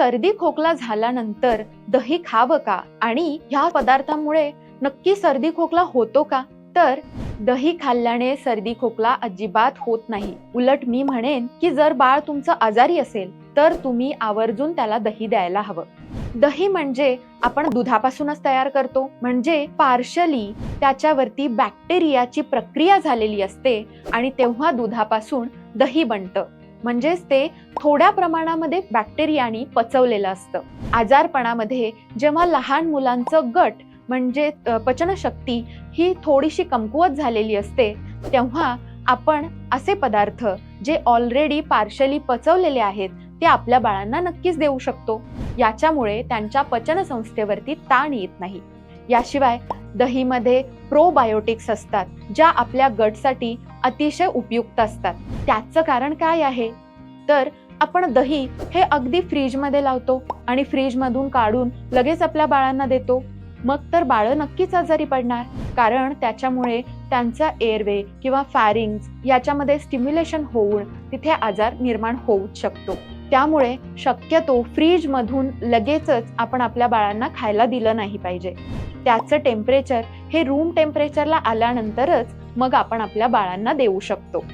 सर्दी खोकला झाल्यानंतर दही खावं का? आणि ह्या पदार्थामुळे नक्की सर्दी खोकला होतो का? तर दही खाल्ल्याने सर्दी खोकला अजिबात होत नाही. उलट मी म्हणेन की जर बाळ तुमचं आजारी असेल तर तुम्ही आवर्जून त्याला दही द्यायला हवं. दही म्हणजे आपण दुधापासूनच तयार करतो. म्हणजे पार्शली त्याच्यावरती बॅक्टेरियाची प्रक्रिया झालेली असते आणि तेव्हा दुधापासून दही बनतं. म्हणजेच ते थोड्या प्रमाणामध्ये बॅक्टेरियानी पचवलेलं असतं. आजारपणामध्ये जेव्हा लहान मुलांचं गट म्हणजे पचनशक्ती ही थोडीशी कमकुवत झालेली असते तेव्हा आपण असे पदार्थ जे ऑलरेडी पार्शली पचवलेले आहेत ते आपल्या बाळांना नक्कीच देऊ शकतो. याच्यामुळे त्यांच्या पचनसंस्थेवरती ताण येत नाही. याशिवाय दहीमध्ये प्रोबायोटिक्स असतात ज्या आपल्या गटसाठी अतिशय उपयुक्त असतात. त्याचं कारण काय आहे? तर आपण दही हे अगदी फ्रीजमध्ये लावतो आणि फ्रीजमधून काढून लगेच आपल्या बाळांना देतो. मग तर बाळं नक्कीच आजारी पडणार कारण त्याच्यामुळे त्यांचा एअरवे किंवा फॅरिंग्स याच्यामध्ये स्टिम्युलेशन होऊन तिथे आजार निर्माण होऊ शकतो. त्यामुळे शक्यतो फ्रीजमधून लगेचच आपण आपल्या बाळांना खायला दिलं नाही पाहिजे. त्याचं टेम्परेचर हे रूम टेम्परेचरला आल्यानंतरच मग आपण आपल्या बाळांना देऊ शकतो.